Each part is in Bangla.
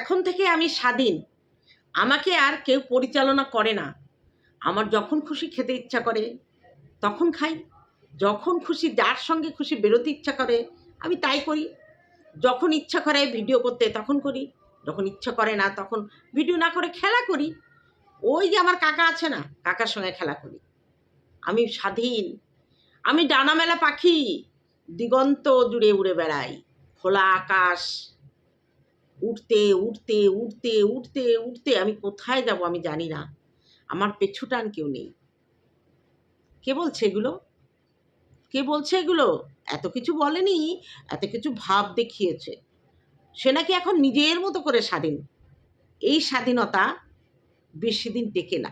এখন থেকে আমি স্বাধীন। আমাকে আর কেউ পরিচালনা করে না। আমার যখন খুশি খেতে ইচ্ছা করে, তখন খাই। যখন খুশি যার সঙ্গে খুশি বেরোতে ইচ্ছা করে, আমি তাই করি। যখন ইচ্ছা করে ভিডিও করতে, তখন করি। যখন ইচ্ছা করে না, তখন ভিডিও না করে খেলা করি। ওই যে আমার কাকা আছে না, কাকার সঙ্গে খেলা করি। আমি স্বাধীন। আমি ডানা মেলা পাখি, দিগন্ত জুড়ে উড়ে বেড়াই। খোলা আকাশ উঠতে উঠতে উঠতে উঠতে উঠতে আমি কোথায় যাব আমি জানি না। আমার পেছুটান কেউ নেই। কে বলছে এগুলো? কে বলছে এগুলো? এত কিছু বলেনি, এত কিছু ভাব দেখিয়েছে। সে নাকি এখন নিজের মতো করে স্বাধীন। এই স্বাধীনতা বেশি দিন টেকে না।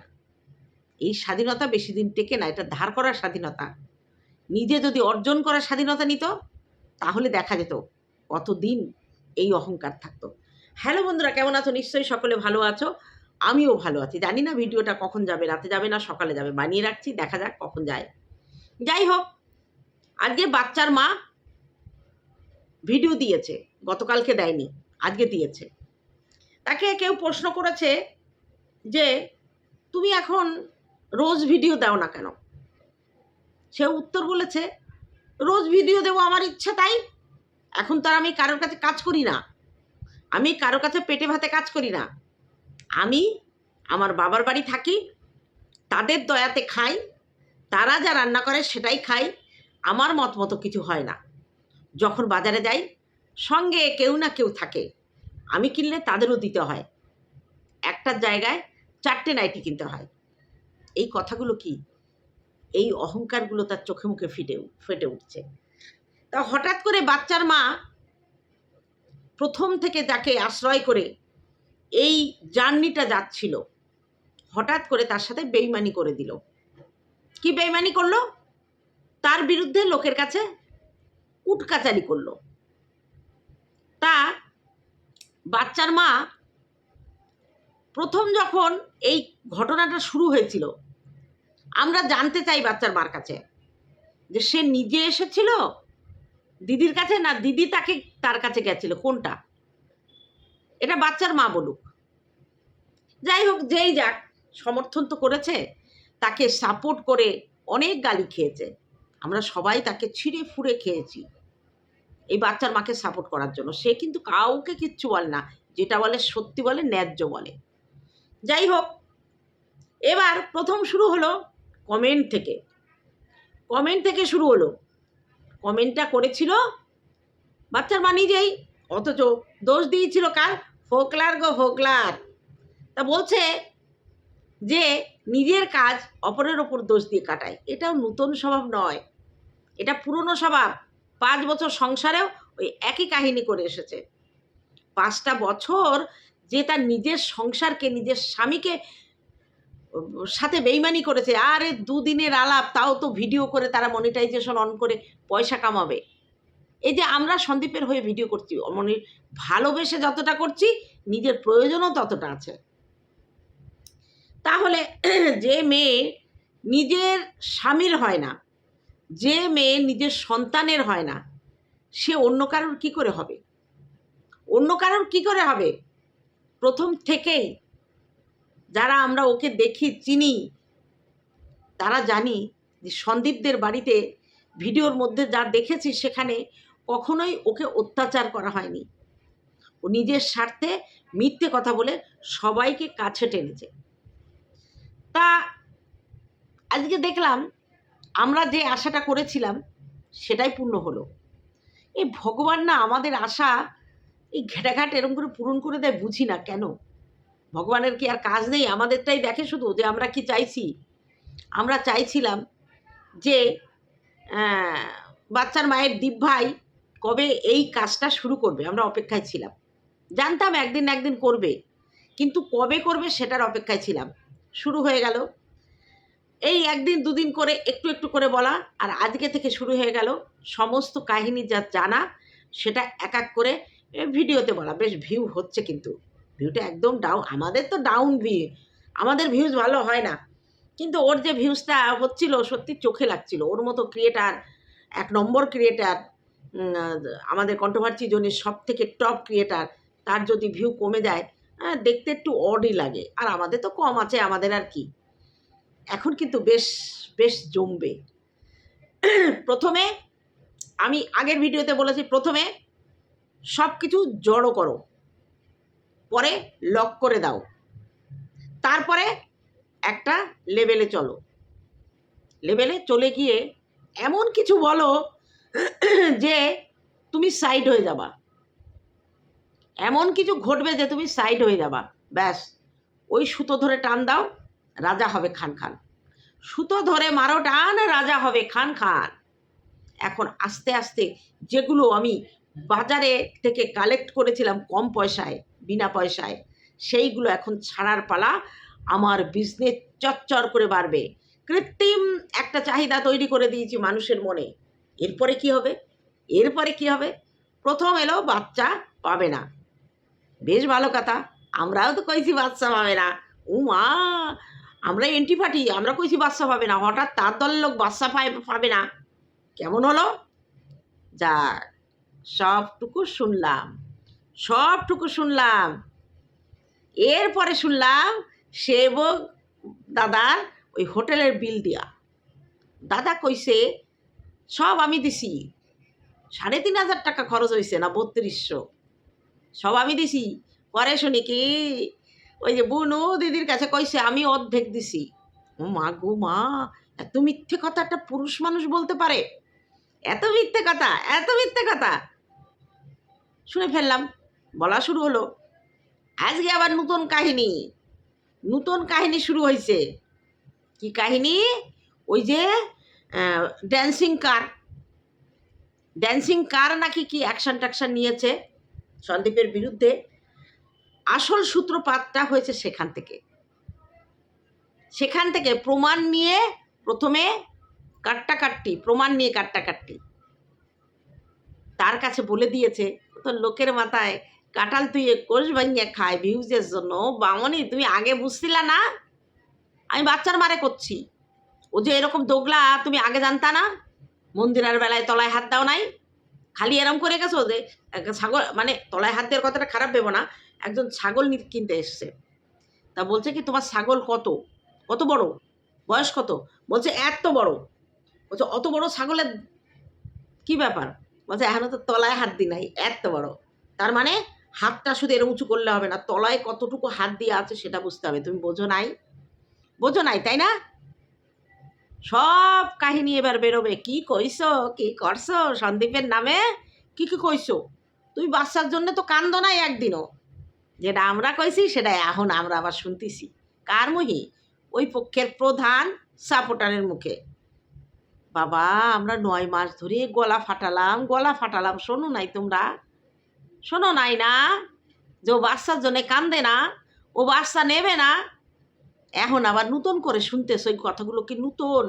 এই স্বাধীনতা বেশি দিন টেকে না, এটা ধার করার স্বাধীনতা। নিজে যদি অর্জন করার স্বাধীনতা নিত, তাহলে দেখা যেত কতদিন এই অহংকার থাকতো। হ্যালো বন্ধুরা, কেমন আছো? নিশ্চয়ই সকলে ভালো আছো। আমিও ভালো আছি। জানি না ভিডিওটা কখন যাবে, রাতে যাবে না, সকালে যাবে। বানিয়ে রাখছি, দেখা যাক কখন যায়। যাই হোক, আজকে বাচ্চার মা ভিডিও দিয়েছে, গতকালকে দেয়নি, আজকে দিয়েছে। তাকে কেউ প্রশ্ন করেছে যে, তুমি এখন রোজ ভিডিও দাও না কেন? সে উত্তর বলেছে, রোজ ভিডিও দেবো, আমার ইচ্ছা তাই। এখন তো আর আমি কারোর কাছে কাজ করি না। আমি কারোর কাছে পেটে ভাতে কাজ করি না। আমি আমার বাবার বাড়ি থাকি, তাদের দয়াতে খাই, তারা যা রান্না করে সেটাই খাই, আমার মত মতো কিছু হয় না। যখন বাজারে যাই, সঙ্গে কেউ না কেউ থাকে। আমি কিনলে তাদেরও দিতে হয়। একটা জায়গায় চারটে নাইটি কিনতে হয়। এই কথাগুলো কি? এই অহংকারগুলো তার চোখে মুখে ফিটে, ফেটে উঠছে। তা হঠাৎ করে বাচ্চার মা প্রথম থেকে যাকে আশ্রয় করে এই জার্নিটা যাচ্ছিল। হঠাৎ করে তার সাথে বেইমানি করে দিল। কি বেইমানি করল? তার বিরুদ্ধে লোকের কাছে কুটকাচারি করল। তা বাচ্চার মা প্রথম যখন এই ঘটনাটা শুরু হয়েছিল, আমরা জানতে চাই বাচ্চার মার কাছে যে সে নিজে এসেছিল দিদির কাছে না দিদি তাকে তার কাছে গেছিল? কোনটা? এটা বাচ্চার মা বলুক। যাই হোক, যেই যাক, সমর্থন তো করেছে। তাকে সাপোর্ট করে অনেক গালি খেয়েছে। আমরা সবাই তাকে ছিঁড়ে ফুঁড়ে খেয়েছি এই বাচ্চার মাকে সাপোর্ট করার জন্য। সে কিন্তু কাউকে কিচ্ছু বলে না, যেটা বলে সত্যি বলে, ন্যায্য বলে। যাই হোক, এবার প্রথম শুরু হলো কমেন্ট থেকে। কমেন্ট থেকে শুরু হলো। কমেন্টটা করেছিল, বাচ্চার মা নিজেই অথচ দোষ দিয়েছিল কার? ফোকলার গো ফোকলার। তা বলছে যে নিজের কাজ অপরের ওপর দোষ দিয়ে কাটায়। এটাও নতুন স্বভাব নয়। এটা পুরনো স্বভাব। পাঁচ বছর সংসারেও ওই একই কাহিনী করে এসেছে। পাঁচটা বছর যে তার নিজের সংসারকে, নিজের স্বামীকে সাথে বেইমানি করেছে। আরে দুদিনের আলাপ, তাও তো ভিডিও করে তারা মনিটাইজেশন অন করে পয়সা কামাবে। এই যে আমরা সন্দীপের হয়ে ভিডিও করছি, মনে ভালোবেসে যতটা করছি, নিজের প্রয়োজনও ততটা আছে। তাহলে যে মেয়ে নিজের স্বামীর হয় না, যে মেয়ে নিজের সন্তানের হয় না, সে অন্য কারোর কি করে হবে? অন্য কারোর কি করে হবে? প্রথম থেকেই যারা আমরা ওকে দেখি, চিনি, তারা জানি যে সন্দীপদের বাড়িতে ভিডিওর মধ্যে যা দেখেছি সেখানে কখনোই ওকে অত্যাচার করা হয়নি। ও নিজের স্বার্থে মিথ্যে কথা বলে সবাইকে কাছে টেনেছে। তা আজকে দেখলাম, আমরা যে আশাটা করেছিলাম, সেটাই পূর্ণ হলো। এই ভগবান না আমাদের আশা এই ঘেটাঘাট এরম করে পূরণ করে দেয় বুঝি না কেন? ভগবানের কি আর কাজ নেই? আমাদেরটাই দেখে শুধু যে আমরা কি চাইছি? আমরা চাইছিলাম যে বাচ্চার মায়ের দীপ ভাই কবে এই কাজটা শুরু করবে? আমরা অপেক্ষায় ছিলাম। জানতাম একদিন একদিন করবে, কিন্তু কবে করবে সেটার অপেক্ষায় ছিলাম। শুরু হয়ে গেল। এই একদিন দুদিন করে একটু একটু করে বলা, আর আজকে থেকে শুরু হয়ে গেল। সমস্ত কাহিনী যা জানা, সেটা এক এক করে ভিডিওতে বলা। বেশ ভিউ হচ্ছে কিন্তু। ভিউটা একদম ডাউন আমাদের তো ডাউন ভিউ আমাদের ভিউজ ভালো হয় না। কিন্তু ওর যে ভিউজটা হচ্ছিল সত্যি চোখে লাগছিল। ওর মতো ক্রিয়েটার এক নম্বর ক্রিয়েটার আমাদের কন্ট্রোভার্সি জোনের সব থেকে টপ ক্রিয়েটার তার যদি ভিউ কমে যায় হ্যাঁ, দেখতে একটু অডই লাগে। আর আমাদের তো কম আছে আমাদের আর কি। এখন কিন্তু বেশ বেশ জমবে। প্রথমে আমি আগের ভিডিওতে বলেছি প্রথমে সব কিছু জড়ো করো। পরে লক করে দাও। তারপরে একটা লেভেলে চলো। লেভেলে চলে গিয়ে এমন কিছু বলো যে তুমি সাইড হয়ে যাবা। এমন কিছু ঘটবে যে তুমি সাইড হয়ে যাবা। ব্যাস, ওই সুতো ধরে টান দাও, রাজা হবে খান খান। সুতো ধরে মারো, টান, রাজা হবে খান খান। এখন আস্তে আস্তে যেগুলো আমি বাজারে থেকে কালেক্ট করেছিলাম কম পয়সায় বিনা পয়সায়। সেইগুলো এখন ছাড়ার পালা আমার বিজনেস চচ্চর করে বাড়বে। কৃত্রিম একটা চাহিদা তৈরি করে দিয়েছি মানুষের মনে। এরপরে কি হবে? এরপরে কি হবে? প্রথম এলো বাচ্চা পাবে না। বেশ ভালো কথা। আমরাও তো কইছি বাচ্চা পাবে না। ও মা আমরা এন্টি পার্টি আমরা কইছি বাচ্চা পাবে না। হঠাৎ তার দল লোক বাচ্চা পায়, পাবে না। কেমন হলো? যাক, সবটুকু শুনলাম। সবটুকু শুনলাম। এরপরে শুনলাম সেবক দাদার ওই হোটেলের বিল দিয়া। দাদা কইছে, সব আমি দিছি। সাড়ে তিন হাজার টাকা খরচ হয়েছে না বত্রিশশো। সব আমি দিছি। পরে শুনি কি, ওই যে বুনু দিদির কাছে কইছে, আমি অর্ধেক দিছি। ও মা গো মা, এত মিথ্যে কথা একটা পুরুষ মানুষ বলতে পারে? এত মিথ্যে কথা, এত মিথ্যে কথা। শুনে ফেললাম। বলা শুরু হলো। আজকে আবার নতুন কাহিনী। নতুন কাহিনী শুরু হয়েছে কি কাহিনী? ওই যে ড্যান্সিং কার ড্যান্সিং কার নাকি কি অ্যাকশন ট্যাকশন নিয়েছে সন্দীপের বিরুদ্ধে? আসল সূত্রপাতটা হয়েছে সেখান থেকে। সেখান থেকে প্রমাণ নিয়ে প্রথমে কাট্টাকাট্টি, প্রমাণ নিয়ে কাট্টাকাট্টি। তার কাছে বলে দিয়েছে তো লোকের মাথায় কাঁঠাল তুই কোষ ভাঙিয়ে খায় ভিউজের জন্য। বামনি, তুমি আগে বুঝছিলা না? আমি বাচ্চার মারে করছি। ও যে এরকম দোগলা, তুমি আগে জানতা না? মন্দিরের বেলায় তলায় হাত দাও নাই? খালি এরম করে গেছো যে ছাগল মানে তলায় হাত দেওয়ার কথাটা খারাপ ভেবো না, একজন ছাগল কিনতে এসছে। তা বলছে কি, তোমার ছাগল কত? কত বড়? বয়স কত? বলছে, এত বড়। বলছে, অত বড় ছাগলের কি ব্যাপার? বলছে, এখনও তো তলায় হাত দি নাই, এত বড়। তার মানে হাতটা শুধু এরম উঁচু করলে হবে না, তলায় কতটুকু হাত দিয়ে আছে সেটা বুঝতে হবে। তুমি বোঝো নাই? বোঝো নাই, তাই না? সব কাহিনী এবার বেরোবে। কি কইছো কি করছ সন্দীপের নামে? কি কি কইছো তুমি বাচ্চার জন্য তো কান্দ নাই একদিনও। যেটা আমরা কইছি সেটা এখন আমরা আবার শুনতেছি। কার মুহি? ওই পক্ষের প্রধান সাপোর্টারের মুখে। বাবা, আমরা নয় মাস ধরে গলা ফাটালাম গলা ফাটালাম। শোনো নাই তোমরা। শোনো নাই না যে ও বাচ্চার জন্যে কান্দে না, ও বাচ্চা নেবে না। এখন আবার নতুন করে শুনতেছ ওই কথাগুলো কি নতুন?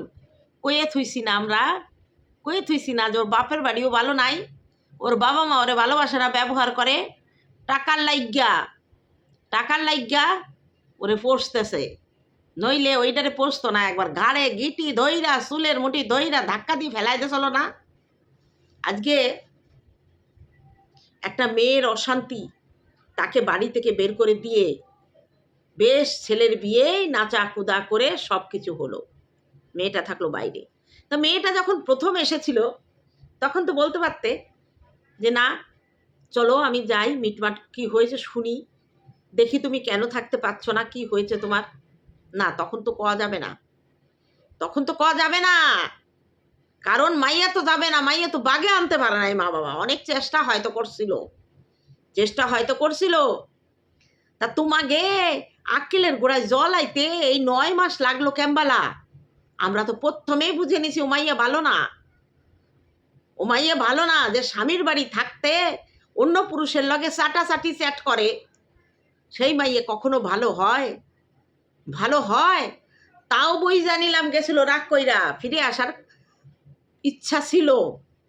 কয়ে থুইছি না আমরা? কয়ে থুইছি না যে ওর বাপের বাড়িও ভালো নাই? ওর বাবা মা ওরে ভালোবাসে না, ব্যবহার করে? টাকার লাইগা টাকার লাইগা ওরে পোষতেছে নইলে ওইটারে পোষতো না, একবার ঘাড়ে গিটি ধইরা, চুলের মুঠি ধইরা ধাক্কা দিয়ে ফেলাই দিয়েছিল না। আজকে একটা মেয়ের অশান্তি তাকে বাড়ি থেকে বের করে দিয়ে বেশ ছেলের বিয়েই নাচা কুদা করে সব কিছু হলো। মেয়েটা থাকল বাইরে। তা মেয়েটা যখন প্রথম এসেছিল, তখন তো বলতে পারতে যে, না, চলো আমি যাই, মিটমাট কি হয়েছে শুনি। দেখি তুমি কেন থাকতে পারছ না, কি হয়েছে তোমার? না, তখন তো কওয়া যাবে না। তখন তো কওয়া যাবে না! কারণ মাইয়া তো যাবে না, মাইয়া তো বাগে আনতে পারে নাই মা বাবা। অনেক চেষ্টা হয়তো করছিল। চেষ্টা হয়তো করছিল। তা তোমাকে আক্কেলের গোড়ায় জল আইতে এই নয় মাস লাগল ক্যাম্বালা। আমরা তো প্রথমেই বুঝে নিছি ওমাইয়া ভালো না। ওমাইয়া ভালো না যে স্বামীর বাড়ি থাকতে অন্য পুরুষের লগে চাটাচাটি চ্যাট করে। সেই মাইয়ে কখনো ভালো হয়? ভালো হয়? তাও বই জানিলাম, গেছিল রাগ কইরা। ফিরে আসার ইচ্ছা ছিল,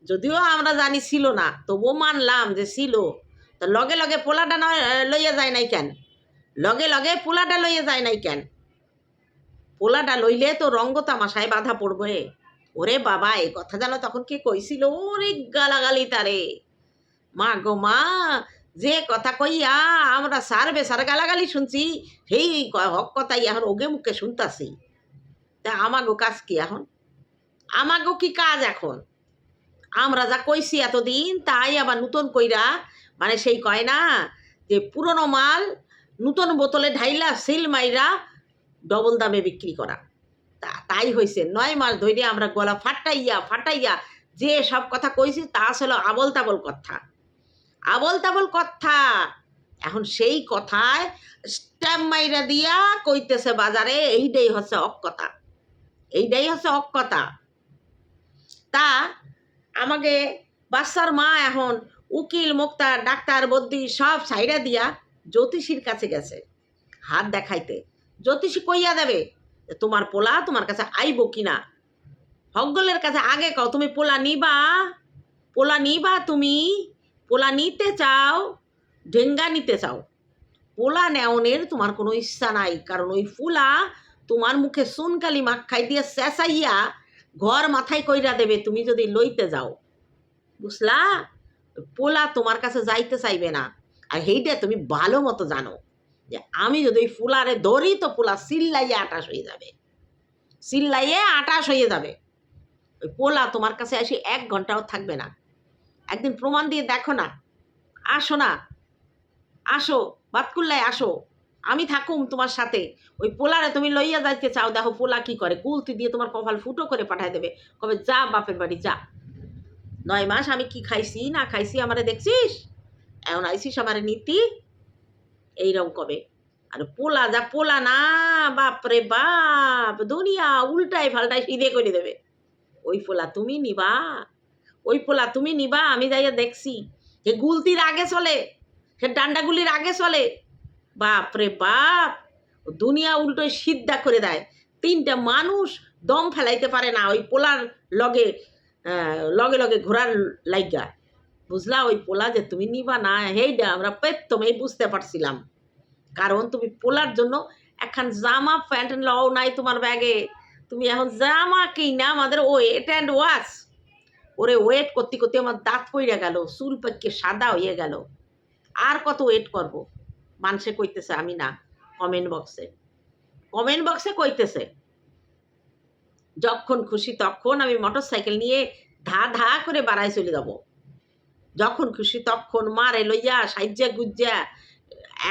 যদিও আমরা জানি ছিল না, তবুও মানলাম যে ছিল। তো লগে লগে পোলাটা লইয়া যায় নাই কেন? লগে লগে পোলাটা লইয়া যায় নাই কেন? পোলাটা লইলে তো রঙ্গ তামাশায় বাধা পড়বে। ওরে বাবা এই কথা জানো তখন কে কইছিল? ওরে গালাগালি তারে। মা গো মা, যে কথা কইয়া আমরা সার বেসার গালাগালি শুনছি, সেই হক কথাই এখন ওগে মুখে শুনতাছি। তা আমাগো কাজ কি এখন? আমাগো কি কাজ এখন? আমরা যা কইছি এতদিন, তাই আবার নতুন কইরা মানে সেই কয় না, যে পুরনো মাল নতুন বোতলে ঢাইলা সিল মাইরা ডবল দামে বিক্রি করা। তা, তাই হয়েছে নয় মাস ধরে আমরা গলা ফাটাইয়া ফাটাইয়া যে সব কথা কইছি, তা আসলে আবল তাবল কথা। আবল তাবল কথা। এখন সেই কথায় স্ট্যাম্প মাইরা দিয়া কইতেছে বাজারে, এইটাই হচ্ছে অক এইটাই হচ্ছে অক তা আমাকে বাচ্চার মা এখন উকিল, মুক্তার, ডাক্তার বদ্যি সব সাইডা দিয়া জ্যোতিষীর কাছে গেছে হাত দেখাইতে। জ্যোতিষী কইয়া দেবে তোমার পোলা তোমার কাছে আইব কিনা? হকগলের কাছে আগে কও, তুমি পোলা নিবা পোলা নিবা তুমি, পোলা নিতে চাও, ঢেঙ্গা নিতে চাও। পোলা নেওনের তোমার কোনো ইচ্ছা নাই, কারণ ওই ফুলা তোমার মুখে সুনকালি মাখ খাই দিয়ে চেঁচাইয়া ঘর মাথায় কইরা দেবে, তুমি যদি লইতে যাও। বুঝলা? পোলা তোমার কাছে যাইতে চাইবে না। আর সেইটা তুমি ভালো মতো জানো যে আমি যদি ওই ফুলারে ধরি তো পোলা সিল্লাইয়ে আটাশ হয়ে যাবে। সিল্লাইয়ে আটাশ হয়ে যাবে। ওই পোলা তোমার কাছে আসি এক ঘন্টাও থাকবে না। একদিন প্রমাণ দিয়ে দেখো না। আসো না। আসো, বাতকুল্লায় আসো। আমি থাকুম তোমার সাথে। ওই পোলারে তুমি লইয়া যাইতে চাও, দেখো পোলা কি করে। কুলতি দিয়ে তোমার কপাল ফুটো করে পাঠায় দেবে। কবে যা বাপের বাড়ি, যা। নয় মাস আমি কি খাইছি, না খাইছি, আমারে দেখছিস? এমন আইসিস আমারে নীতি? এইরকম কবে? আর পোলা যা পোলা না বাপরে বাপ, দুনিয়া উল্টাই ফাল্টাই সিধে করে দেবে। ওই পোলা তুমি নিবা। ওই পোলা তুমি নিবা, আমি যাইয়া দেখছি। যে গুলতির আগে চলে, সে ডান্ডাগুলির আগে চলে বাপরে বাপ, দুনিয়া উল্টোই সিদ্ধা করে দেয়। তিনটা মানুষ দম ফেলাইতে পারে না ওই পোলার লগে লগে লগে ঘোরার লাইগা। বুঝলা ওই পোলা যে তুমি নিবা না, হেইডা আমরা পেতমেই বুঝতে পারছিলাম। কারণ তুমি পোলার জন্য এখন জামা প্যান্ট লও নাই তোমার ব্যাগে। তুমি এখন জামা কিনা আমাদের ওয়েট অ্যান্ড ওয়াশ ওরে ওয়েট করতে করতে আমার দাঁত পইরা গেল, চুল পাকিয়ে সাদা হয়ে গেল। আর কত ওয়েট করব? মানুষে কইতেছে, আমি না কমেন্ট বক্সে কমেন্ট বক্সে কইতেছে, যখন খুশি তখন আমি মোটর সাইকেল নিয়ে ধা ধা করে বাড়ায় চলে যাব। যখন খুশি তখন মারে লইয়া সাইজা গুজ্জা,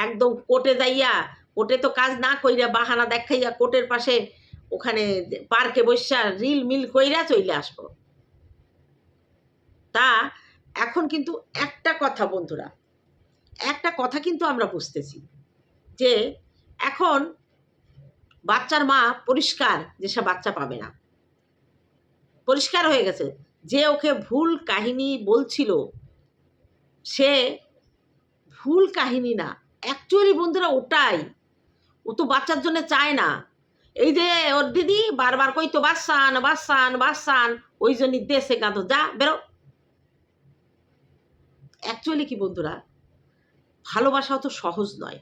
একদম কোটে যাইয়া কোটে তো কাজ না কইরা বাহানা দেখাইয়া কোটের পাশে ওখানে পার্কে বসা রিল মিল কইরা চলে আসব। তা এখন কিন্তু একটা কথা বন্ধুরা একটা কথা কিন্তু আমরা বুঝতেছি, যে এখন বাচ্চার মা পরিষ্কার যে সে বাচ্চা পাবে না। পরিষ্কার হয়ে গেছে। যে ওকে ভুল কাহিনী বলছিল, সে ভুল কাহিনী না অ্যাকচুয়ালি বন্ধুরা ওটাই। ও তো বাচ্চার জন্য চায় না। এই যে ওর দিদি, বারবার কইতো বাসান বাসান বাসান ওই জন্যই দেশে গাঁদো যা, বেরো। অ্যাকচুয়ালি কি বন্ধুরা ভালোবাসাও অত সহজ নয়।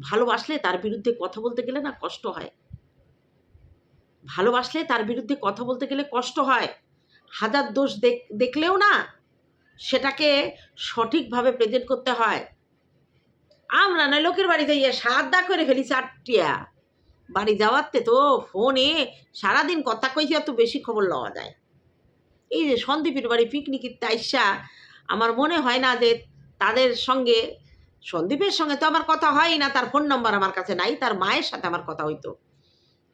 ভালোবাসলে তার বিরুদ্ধে কথা বলতে গেলে না কষ্ট হয়। ভালোবাসলে তার বিরুদ্ধে কথা বলতে গেলে কষ্ট হয়। হাজার দোষ দেখ- দেখলেও না সেটাকে সঠিকভাবে প্রেজেন্ট করতে হয়। আমরা না লোকের বাড়ি যাইয়া সাদা করে ফেলি চারটিয়া। বাড়ি যাওয়াতে তো ফোনে সারাদিন কথা কইছি এত বেশি খবর লওয়া যায়। এই যে সন্দীপের বাড়ি পিকনিকের তাইসা আমার মনে হয় না যে তাদের সঙ্গে, সন্দীপের সঙ্গে তো আমার কথা হয় না, তার ফোন নাম্বার আমার কাছে নাই, তার মায়ের সাথে আমার কথা হইতো।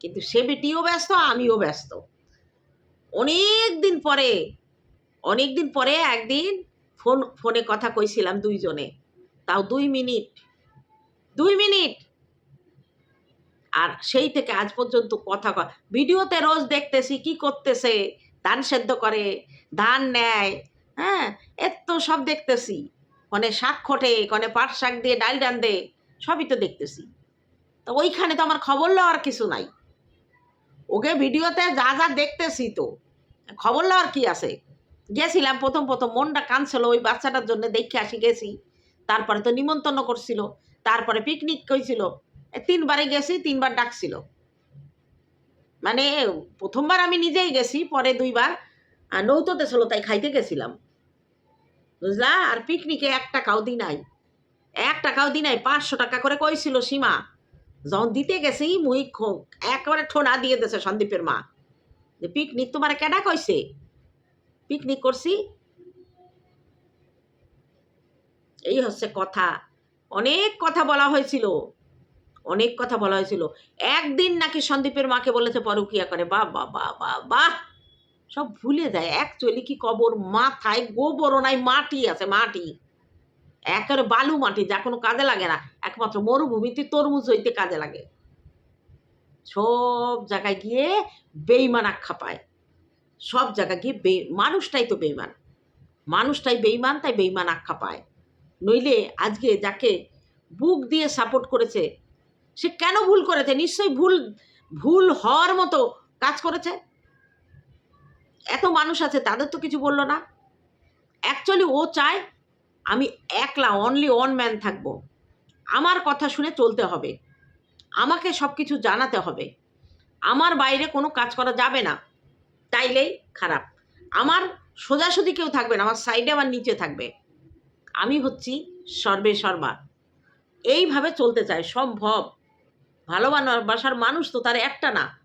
কিন্তু সে বেটিও ব্যস্ত, আমিও ব্যস্ত। অনেক দিন পরে অনেক দিন পরে একদিন ফোন ফোনে কথা কইছিলাম দুইজনে। তাও দুই মিনিট দুই মিনিট। আর সেই থেকে আজ পর্যন্ত কথা ভিডিওতে রোজ দেখতেছি কি করতেছে, ধান সেদ্ধ করে, ধান নেয় হ্যাঁ এত সব দেখতেছি। কনে শাক খোটে কনে পাট শাক দিয়ে ডাল রান্ধে সবই তো দেখতেছি। তো ওইখানে তো আমার খবর লওয়ার কিছু নাই। ওকে ভিডিওতে যা যা দেখতেছি তো খবর লওয়ার কি আছে? গেছিলাম প্রথম প্রথম মনটা কাঁদছিল ওই বাচ্চাটার জন্য দেখে আসি গেছি। তারপরে তো নিমন্ত্রণ করছিল তারপরে পিকনিক কইছিল। তিনবারে গেছি তিনবার ডাকছিল। মানে প্রথমবার আমি নিজেই গেছি পরে দুইবার আহ, নৌতোতে ছিল তাই খাইতে গেছিলাম। বুঝলা? আর পিকনিকে এক টাকাও দি নাই। এক টাকাও দি নাই, পাঁচশো টাকা করে কইছিল সীমা। যখন দিতে গেছি, মুই একেবারে ঠোনা দিয়ে দিয়েছে সন্দীপের মা। যে পিকনিক তোমার কেডা কইছে? পিকনিক করছি। এই হচ্ছে কথা। অনেক কথা বলা হয়েছিল। অনেক কথা বলা হয়েছিল। একদিন নাকি সন্দীপের মাকে বলেছে পরকিয়া করে। বাহ বাহ বাহ বাহ বাহ। সব ভুলে যায়। অ্যাকচুয়ালি কি কবর? মাথায় গোবরও নাই, মাটি আছে, মাটি। একেবারে বালু মাটি, যা কোনো কাজে লাগে না। একমাত্র মরুভূমিতে তরমুজ হইতে কাজে লাগে। সব জায়গায় গিয়ে বেইমান আখ্যা পায়। সব জায়গায় গিয়ে বে, মানুষটাই তো বেইমান মানুষটাই বেইমান তাই বেইমান আখ্যা পায়। নইলে আজকে যাকে বুক দিয়ে সাপোর্ট করেছে, সে কেন ভুল করেছে? নিশ্চয়ই ভুল ভুল হওয়ার মতো কাজ করেছে? এত মানুষ আছে, তাদের তো কিছু বলল না। অ্যাকচুয়ালি ও চায় আমি একলা অনলি ওয়ান ম্যান থাকব। আমার কথা শুনে চলতে হবে। আমাকে সব কিছু জানাতে হবে। আমার বাইরে কোনো কাজ করা যাবে না। তাইলেই খারাপ। আমার সোজাসুজি কেউ থাকবে না, আমার সাইডে আমার নিচে থাকবে। আমি হচ্ছি সর্বে সর্বা। এইভাবে চলতে চায়, সম্ভব। ভালোবাসার মানুষ তো তার একটা না।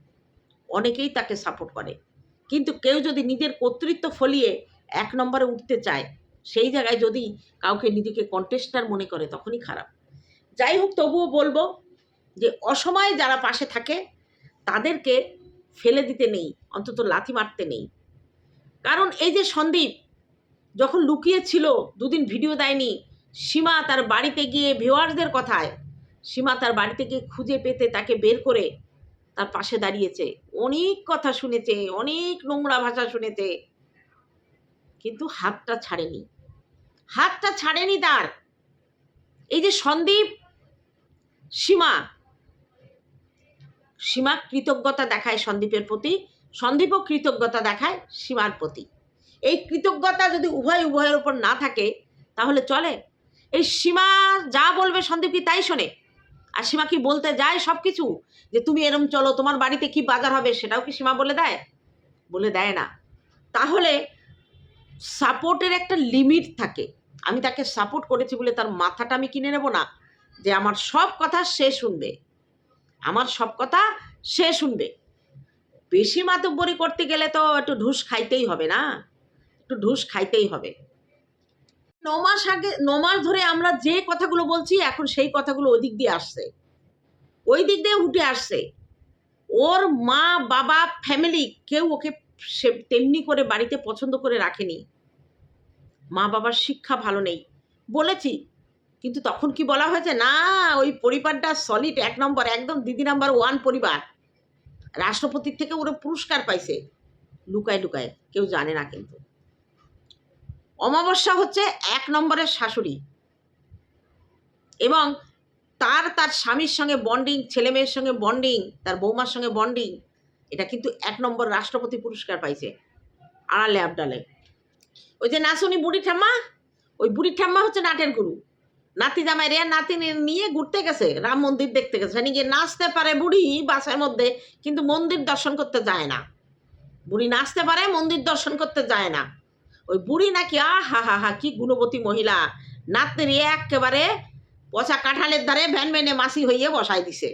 অনেকেই তাকে সাপোর্ট করে। কিন্তু কেউ যদি নিজের কর্তৃত্ব ফলিয়ে এক নম্বরে উঠতে চায়, সেই জায়গায় যদি কাউকে নিজেকে কন্টেস্টার মনে করে, তখনই খারাপ। যাই হোক, তবুও বলব যে, অসময়ে যারা পাশে থাকে, তাদেরকে ফেলে দিতে নেই, অন্তত লাথি মারতে নেই। কারণ এই যে সন্দীপ, যখন লুকিয়ে ছিল দুদিন ভিডিও দেয়নি, সীমা তার বাড়িতে গিয়ে ভিওয়ার্সদের কথায়, সীমা তার বাড়িতে গিয়ে খুঁজে পেতে তাকে বের করে তার পাশে দাঁড়িয়েছে। অনেক কথা শুনেছে, অনেক নোংরা ভাষা শুনেছে। কিন্তু হাতটা ছাড়েনি। হাতটা ছাড়েনি তার। এই যে সন্দীপ, সীমা। সীমা কৃতজ্ঞতা দেখায় সন্দীপের প্রতি, সন্দীপও কৃতজ্ঞতা দেখায় সীমার প্রতি। এই কৃতজ্ঞতা যদি উভয় উভয়ের উপর না থাকে, তাহলে চলে। এই সীমা যা বলবে সন্দীপ কি তাই শোনে? আর সীমা কি বলতে যায় সব কিছু যে তুমি এরম চলো, তোমার বাড়িতে কি বাজার হবে সেটাও কি সীমা বলে দেয়? বলে দেয় না। তাহলে সাপোর্টের একটা লিমিট থাকে। আমি তাকে সাপোর্ট করেছি বলে তার মাথাটা আমি কিনে নেব না। যে আমার সব কথা সে শুনবে। আমার সব কথা সে শুনবে। বেশি মাতব্বরি করতে গেলে তো একটু ঢুস খাইতেই হবে না? একটু ঢুস খাইতেই হবে। ন মাস আগে, ন মাস ধরে আমরা যে কথাগুলো বলছি, এখন সেই কথাগুলো ওই দিক দিয়ে আসছে। ওই দিক দিয়ে উঠে আসছে। ওর মা, বাবা ফ্যামিলি কেউ ওকে সে তেমনি করে বাড়িতে পছন্দ করে রাখেনি। মা বাবার শিক্ষা ভালো নেই। বলেছি, কিন্তু তখন কি বলা হয়েছে? না, ওই পরিবারটা সলিড এক নম্বর, একদম দিদি নাম্বার ওয়ান পরিবার। রাষ্ট্রপতির থেকে ওরা পুরস্কার পাইছে। লুকায় লুকায়, কেউ জানে না কিন্তু। অমাবস্যা হচ্ছে এক নম্বরের শাশুড়ি। এবং তার তার স্বামীর সঙ্গে বন্ডিং ছেলে মেয়ের সঙ্গে বন্ডিং তার বৌমার সঙ্গে বন্ডিং এটা কিন্তু এক নম্বর রাষ্ট্রপতি পুরস্কার পাইছে আড়ালে আবডালে। ওই যে নাচুনি বুড়ি ঠাম্মা, ওই বুড়ি ঠাম্মা হচ্ছে নাটের গুরু। নাতি জামাই রে, নাতি নিয়ে ঘুরতে গেছে, রাম মন্দির দেখতে গেছে। মানে গিয়ে নাচতে পারে বুড়ি বাসার মধ্যে, কিন্তু মন্দির দর্শন করতে যায় না। বুড়ি নাচতে পারে, মন্দির দর্শন করতে যায় না। ওই বুড়ি নাকি আ হা হা হা কি গুণবতী মহিলা। নাতনি একেবারে পচা কাঁঠালের ধারে ভ্যান ভ্যানে মাসি হইয়ে বসাই দিছে।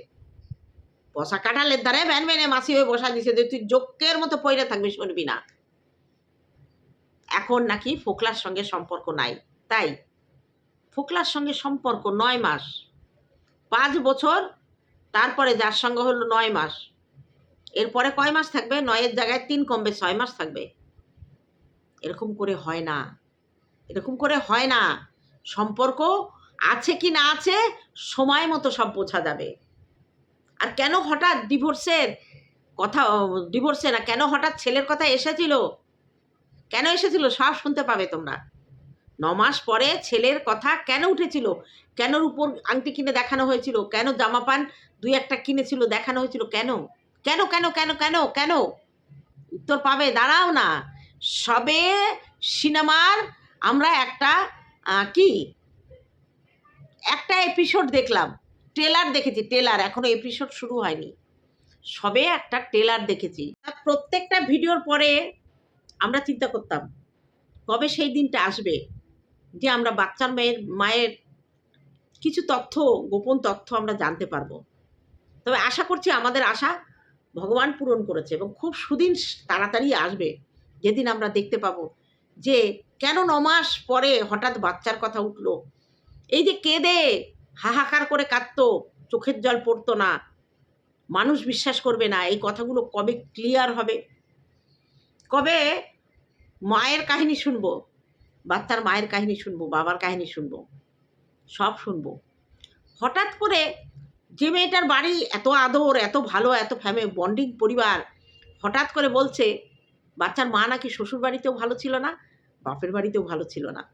পচা কাঁঠালের ধারে ভ্যান ভ্যানে মাসি হয়ে বসাই দিছে যে তুই যোগ্যের মতো পয়রা থাকবি শুনবি না। এখন নাকি ফোকলার সঙ্গে সম্পর্ক নাই। তাই ফোকলার সঙ্গে সম্পর্ক নয় মাস। পাঁচ বছর, তারপরে যার সঙ্গে হলো নয় মাস। এরপরে কয় মাস থাকবে? নয়ের জায়গায় তিন কমবে, ছয় মাস থাকবে। এরকম করে হয় না। এরকম করে হয় না। সম্পর্ক আছে কি না আছে সময় মতো সব বোঝা যাবে। আর কেন হঠাৎ ডিভোর্সের কথা ডিভোর্সে না, কেন হঠাৎ ছেলের কথা এসেছিল? কেন এসেছিল সব শুনতে পাবে তোমরা। ন মাস পরে ছেলের কথা কেন উঠেছিল? কেন উপর আংটি কিনে দেখানো হয়েছিল? কেন জামা পান দুই একটা কিনেছিল, দেখানো হয়েছিল? কেন? কেন কেন কেন কেন কেন? উত্তর পাবে, দাঁড়াও না। সবে সিনেমার আমরা একটা কি? একটা এপিসোড দেখলাম। ট্রেলার দেখেছি, ট্রেলার। এখনও এপিসোড শুরু হয়নি। সবে একটা ট্রেলার দেখেছি। প্রত্যেকটা ভিডিওর পরে আমরা চিন্তা করতাম, কবে সেই দিনটা আসবে? যে আমরা বাচ্চার মেয়ের, মায়ের কিছু তথ্য, গোপন তথ্য আমরা জানতে পারব। তবে আশা করছি আমাদের আশা ভগবান পূরণ করেছে এবং খুব সুদিন তাড়াতাড়ি আসবে। যেদিন আমরা দেখতে পাবো যে কেন নমাস পরে হঠাৎ বাচ্চার কথা উঠল? এই যে কেঁদে হাহাকার করে কাঁদতো, চোখের জল পড়তো না। মানুষ বিশ্বাস করবে না, এই কথাগুলো কবে ক্লিয়ার হবে? কবে মায়ের কাহিনী শুনব? বাচ্চার মায়ের কাহিনী শুনব, বাবার কাহিনী শুনব? সব শুনব। হঠাৎ করে যে মেয়েটার বাড়ি এত আদর, এত ভালো, এত ফ্যামিলি বন্ডিং পরিবার হঠাৎ করে বলছে বাচ্চার মা নাকি শ্বশুর বাড়িতেও ভালো ছিল না, বাপের বাড়িতেও ভালো ছিল না।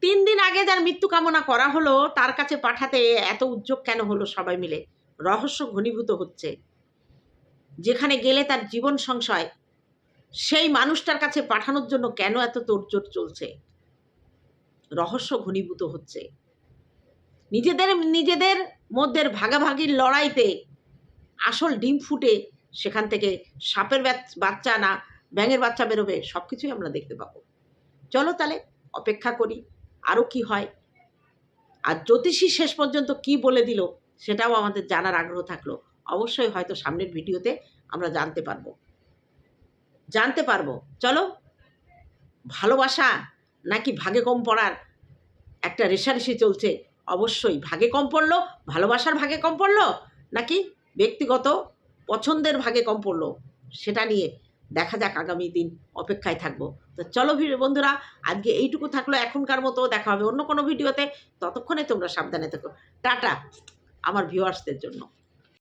তিন দিন আগে যার মৃত্যু কামনা করা হলো, তার কাছে পাঠাতে এত উদ্যোগ কেন হলো সবাই মিলে? রহস্য ঘনীভূত হচ্ছে। যেখানে গেলে তার জীবন সংশয়, সেই মানুষটার কাছে পাঠানোর জন্য কেন এত তোড়জোড় চলছে? রহস্য ঘনীভূত হচ্ছে। নিজেদের নিজেদের মধ্যে ভাগাভাগির লড়াইতে আসল ডিম ফুটে সেখান থেকে সাপের বাচ্চা না, ব্যাঙের বাচ্চা বেরোবে সব কিছুই আমরা দেখতে পাবো। চলো তাহলে অপেক্ষা করি আরও কি হয়। আর জ্যোতিষী শেষ পর্যন্ত কি বলে দিল, সেটাও আমাদের জানার আগ্রহ থাকল। অবশ্যই হয়তো সামনের ভিডিওতে আমরা জানতে পারব। জানতে পারব। চলো, ভালোবাসা নাকি ভাগে কম পড়ার একটা রেশারেশি চলছে? অবশ্যই ভাগে কম পড়ল, ভালোবাসার ভাগে কম পড়ল নাকি ব্যক্তিগত পছন্দের ভাগে কম পড়ল, সেটা নিয়ে দেখা যাক আগামী দিন অপেক্ষায় থাকব। তো চলো বন্ধুরা, আজকে এইটুকু থাকল, এখনকার মতো দেখা হবে অন্য কোনো ভিডিওতে। ততক্ষণে তোমরা সাবধানে থাকো। টাটা, আমার ভিউয়ার্সদের জন্য।